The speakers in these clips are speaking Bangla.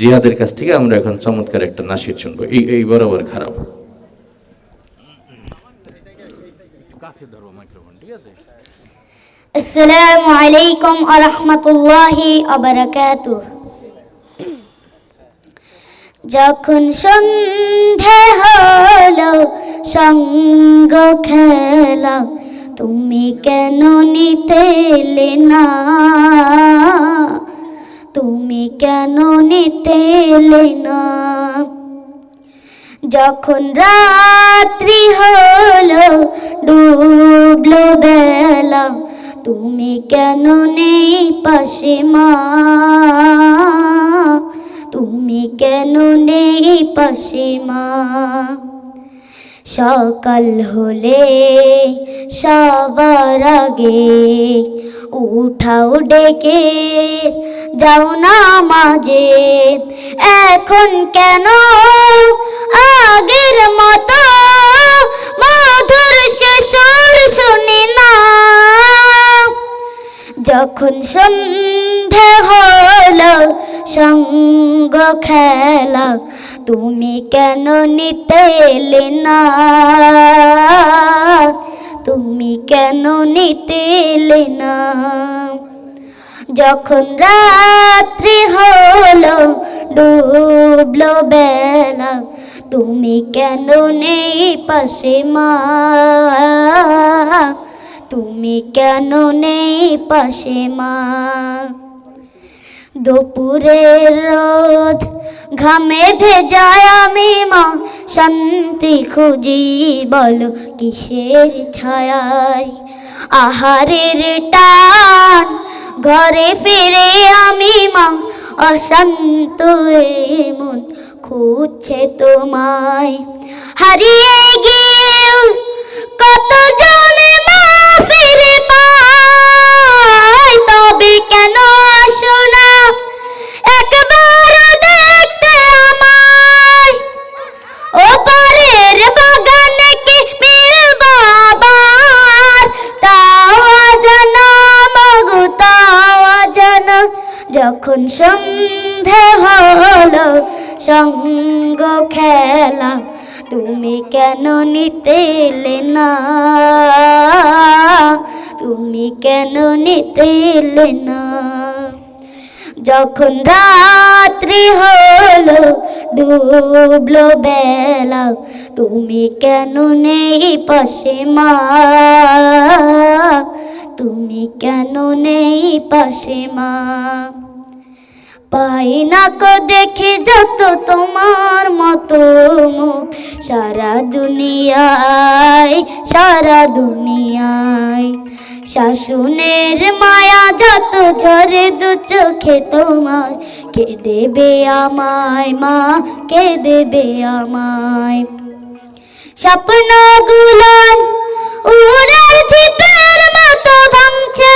জিহাদের কাছ থেকে আমরা এখন চমৎকার একটা নাসির শুনব। এই এই বরাবর খারাপ। আসসালামু আলাইকুম আরহামতুল্লাহি আবরাকাতু যখন সন্ধে হলো সঙ্গ খেলা তুমি কেন নিতে না? তুমি কেন নিতে এলে না? যখন রাত্রি হলো, ডুবলো বেলা, তুমি কেন নেই পাশে মা? তুমি কেন নেই পাশে মা? সকাল হলে সবার আগে উঠাও ডেকে যাও না মাঝে। এখন কেন আগের মতো মধুর শিশুর শুনি না। যখন সন্ধে হলো সঙ্গ খেলা, তুমি কেন নিতে এলে না? তুমি কেন নিতে এলে না? যখন রাত্রি হলো, ডুবলো বেলা, তুমি কেন নেই পাশে মা? তুমি কেন নেই পাশে মা? দুপুরের রোদ ঘামে ভেজায় আমি মা, শান্তি খুঁজি বলো কিসের ছায়ায়? আহারের টান ঘরে ফিরে আমি মা অশান্ত মন খুঁজছে তোমায়। হারিয়ে গিয়ে কত জনে সন্ধে হলো, সঙ্গ খেলা। তুমি কেন নিতেলে না? তুমি কেন নিতে এলে না? যখন রাত্রি হলো, ডুবলো বেলা, তুমি কেন নেই পাশে মা? তুমি কেন নেই পাশে মা? পাই না কো দেখে যত তোমার মতো মুখ। সারা দুনিয়ায় সারা দুনিয়ায়। শাসনের মায়া যত ঝরে দু চোখে তোমার। কে দেবে আমায় মা, কে দেবে আমায়? স্বপ্নগুলো উড়ার ঝিপের মতো ভাঙছে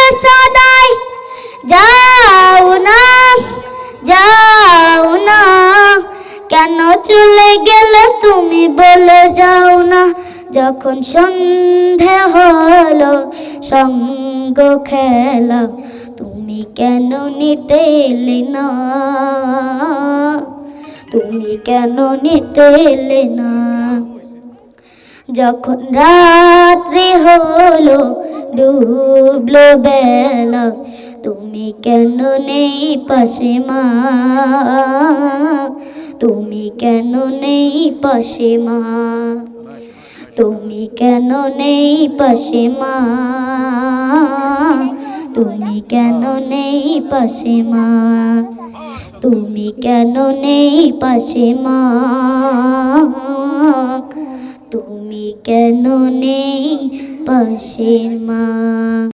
যখন সন্ধে হলো, সঙ্গ খেলা, তুমি কেন নিতে এলে না? তুমি কেন নিতে এলে না? যখন রাত্রি হলো, ডুবলো বেলা, তুমি কেন নেই পাশে মা? তুমি কেন নেই পাশে মা? তুমি কেন নেই পাশে মা? তুমি কেন নেই পাশে মা? তুমি কেন নেই পাশে মা? তুমি কেন নেই পাশে মা?